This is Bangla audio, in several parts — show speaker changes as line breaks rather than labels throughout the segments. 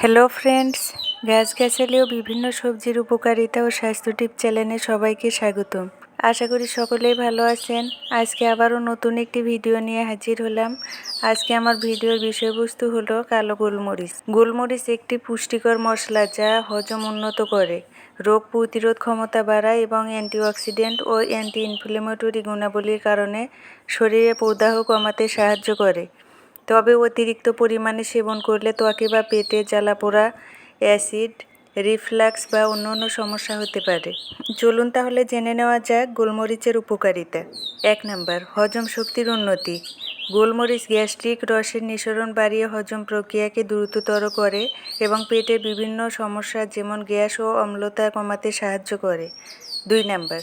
হ্যালো ফ্রেন্ডস গ্যাস গ্যাসেলেও বিভিন্ন সবজির উপকারিতা ও স্বাস্থ্য টিপ চ্যানেলে সবাইকে স্বাগতম। আশা করি সকলেই ভালো আছেন। আজকে আবারও নতুন একটি ভিডিও নিয়ে হাজির হলাম। আজকে আমার ভিডিওর বিষয়বস্তু হলো কালো গোলমরিচ। গোলমরিচ একটি পুষ্টিকর মশলা যা হজম উন্নত করে, রোগ প্রতিরোধ ক্ষমতা বাড়ায় এবং অ্যান্টিঅক্সিডেন্ট ও অ্যান্টি ইনফ্লেমেটরি গুণাবলীর কারণে শরীরে প্রদাহ কমাতে সাহায্য করে। তবে অতিরিক্ত পরিমাণে সেবন করলে ত্বকে বা পেটে জ্বালাপোড়া অ্যাসিড, রিফ্লাক্স বা অন্য অন্য সমস্যা হতে পারে। চলুন তাহলে জেনে নেওয়া যাক গোলমরিচের উপকারিতা। এক নাম্বার, হজম শক্তির উন্নতি। গোলমরিচ গ্যাস্ট্রিক রসের নিঃসরণ বাড়িয়ে হজম প্রক্রিয়াকে দ্রুততর করে এবং পেটের বিভিন্ন সমস্যা যেমন গ্যাস ও অম্লতা কমাতে সাহায্য করে। দুই নাম্বার,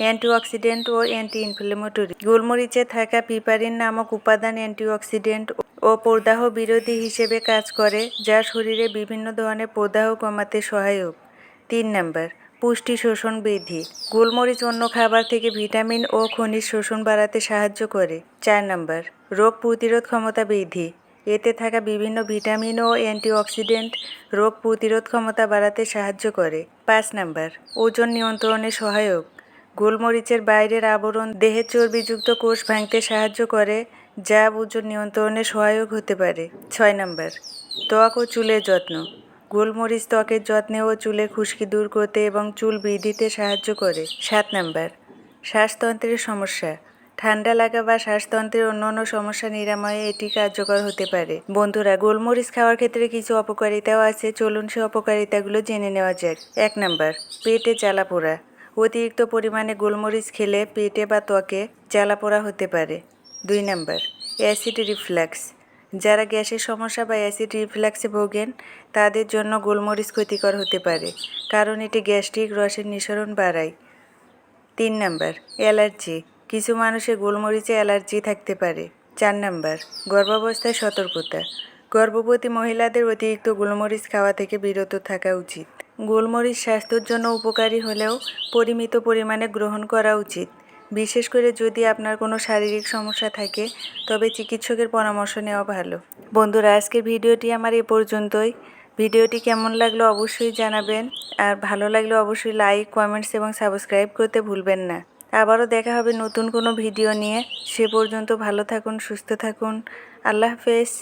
অ্যান্টিঅক্সিডেন্ট ও অ্যান্টি ইনফ্লেমেটরি গোলমরিচে থাকা পিপারিন নামক উপাদান অ্যান্টিঅক্সিডেন্ট ও প্রদাহ বিরোধী হিসেবে কাজ করে, যা শরীরে বিভিন্ন ধরনের প্রদাহ কমাতে সহায়ক। তিন নাম্বার, পুষ্টি শোষণ বৃদ্ধি। গোলমরিচ অন্য খাবার থেকে ভিটামিন ও খনিজ শোষণ বাড়াতে সাহায্য করে। চার নাম্বার, রোগ প্রতিরোধ ক্ষমতা বৃদ্ধি। এতে থাকা বিভিন্ন ভিটামিন ও অ্যান্টিঅক্সিডেন্ট রোগ প্রতিরোধ ক্ষমতা বাড়াতে সাহায্য করে। পাঁচ নাম্বার, ওজন নিয়ন্ত্রণে সহায়ক। গোলমরিচের বাইরের আবরণ দেহের চর্বিযুক্ত কোষ ভাঙতে সাহায্য করে যা ওজন নিয়ন্ত্রণে সহায়ক হতে পারে। ছয় নাম্বার, ত্বক ও চুলের যত্ন। গোলমরিচ ত্বকের যত্নে ও চুলে খুশকি দূর করতে এবং চুল বৃদ্ধিতে সাহায্য করে। সাত নাম্বার, শ্বাসতন্ত্রের সমস্যা। ঠান্ডা লাগা বা শ্বাসতন্ত্রের অন্য অন্য সমস্যা নিরাময়ে এটি কার্যকর হতে পারে। বন্ধুরা, গোলমরিচ খাওয়ার ক্ষেত্রে কিছু অপকারিতাও আছে। চলুন সে অপকারিতাগুলো জেনে নেওয়া যাক। এক নাম্বার, পেটে জ্বালা পোড়া। অতিরিক্ত পরিমাণে গোলমরিচ খেলে পেটে বা ত্বকে জ্বালা পোড়া হতে পারে। দুই নাম্বার, অ্যাসিড রিফ্লাক্স। যারা গ্যাসের সমস্যা বা অ্যাসিড রিফ্লাক্সে ভোগেন, তাদের জন্য গোলমরিচ ক্ষতিকর হতে পারে, কারণ এটি গ্যাস্ট্রিক রসের নিঃসরণ বাড়ায়। তিন নাম্বার, অ্যালার্জি। কিছু মানুষের গোলমরিচে অ্যালার্জি থাকতে পারে। চার নাম্বার, গর্ভাবস্থায় সতর্কতা। গর্ভবতী মহিলাদের অতিরিক্ত গোলমরিচ খাওয়া থেকে বিরত থাকা উচিত। গোলমরিচ স্বাস্থ্যের জন্য উপকারী হলেও পরিমিত পরিমাণে গ্রহণ করা উচিত। বিশেষ করে যদি আপনার কোনো শারীরিক সমস্যা থাকে, তবে চিকিৎসকের পরামর্শ নেওয়া ভালো। বন্ধুরা, আজকের ভিডিওটি আমার এ পর্যন্তই। ভিডিওটি কেমন লাগল অবশ্যই জানাবেন। আর ভালো লাগলে অবশ্যই লাইক, কমেন্টস এবং সাবস্ক্রাইব করতে ভুলবেন না। আবারও দেখা হবে নতুন কোনো ভিডিও নিয়ে। সে পর্যন্ত ভালো থাকুন, সুস্থ থাকুন। আল্লাহ হাফেজ।